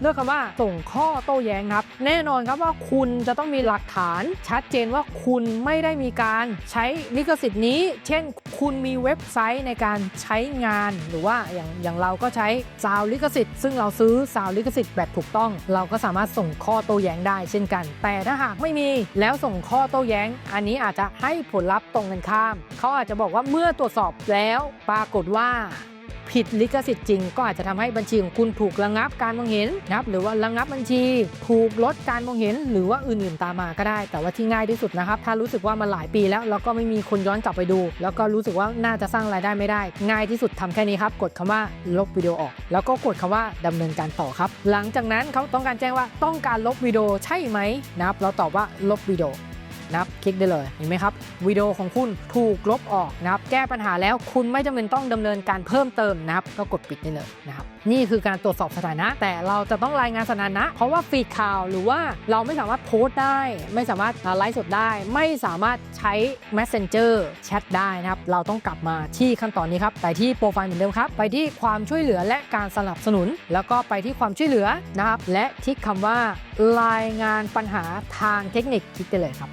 เลือกคำว่าส่งข้อโต้แย้งครับ แน่นอนครับว่าคุณจะต้องมีหลักฐานชัดเจนว่าคุณไม่ได้มีการใช้ลิขสิทธิ์นี้ เช่น คุณมีเว็บไซต์ในการใช้งาน หรือว่าอย่างอย่างเราก็ใช้ซาวลิขสิทธิ์ ซึ่งเราซื้อซาวลิขสิทธิ์แบบถูกต้อง เราก็สามารถส่งข้อโต้แย้งได้เช่นกัน แต่ถ้าหากไม่มีแล้วส่งข้อโต้แย้ง อันนี้อาจจะให้ผลลัพธ์ตรงกันข้าม เขาอาจจะบอกว่าเมื่อตรวจสอบแล้วปรากฏว่า ผิดลิขสิทธิ์จริง ก็อาจจะทำให้บัญชีของคุณถูกระงับการมองเห็นนะครับหรือว่าระงับบัญชี ถูกลดการมองเห็น หรือว่าอื่นๆตามมาก็ได้ แต่ว่าที่ง่ายที่สุดนะครับ ถ้ารู้สึกว่ามันหลายปีแล้วแล้วก็ไม่มีคนย้อนกลับไปดู แล้วก็รู้สึกว่าน่าจะสร้างรายได้ไม่ได้ ง่ายที่สุดทำแค่นี้ครับ กดคำว่าลบวิดีโอออก แล้วก็กดคำว่าดำเนินการต่อครับ หลังจากนั้นเขาต้องการแจ้งว่าต้องการลบวิดีโอใช่ไหมนะครับเราตอบว่าลบวิดีโอ นะครับคลิกได้เลยเห็นไหมครับวิดีโอของคุณถูกลบออกนะครับแก้ปัญหาแล้วคุณไม่จำเป็นต้องดำเนินการเพิ่มเติมนะครับก็กดปิดได้เลยนะครับนี่คือการตรวจสอบสถานะ แต่เราจะต้องรายงานสถานะ เพราะว่าฟีดข่าวหรือว่าเราไม่สามารถโพสต์ได้ ไม่สามารถไลฟ์สดได้ ไม่สามารถใช้ Messenger แชทได้นะครับ เราต้องกลับมาที่ขั้นตอนนี้ครับไปที่โปรไฟล์เหมือนเดิมครับ ไปที่ความช่วยเหลือและการสนับสนุน แล้วก็ไปที่ความช่วยเหลือนะครับ และที่คำว่ารายงานปัญหาทางเทคนิคคลิกได้เลยครับ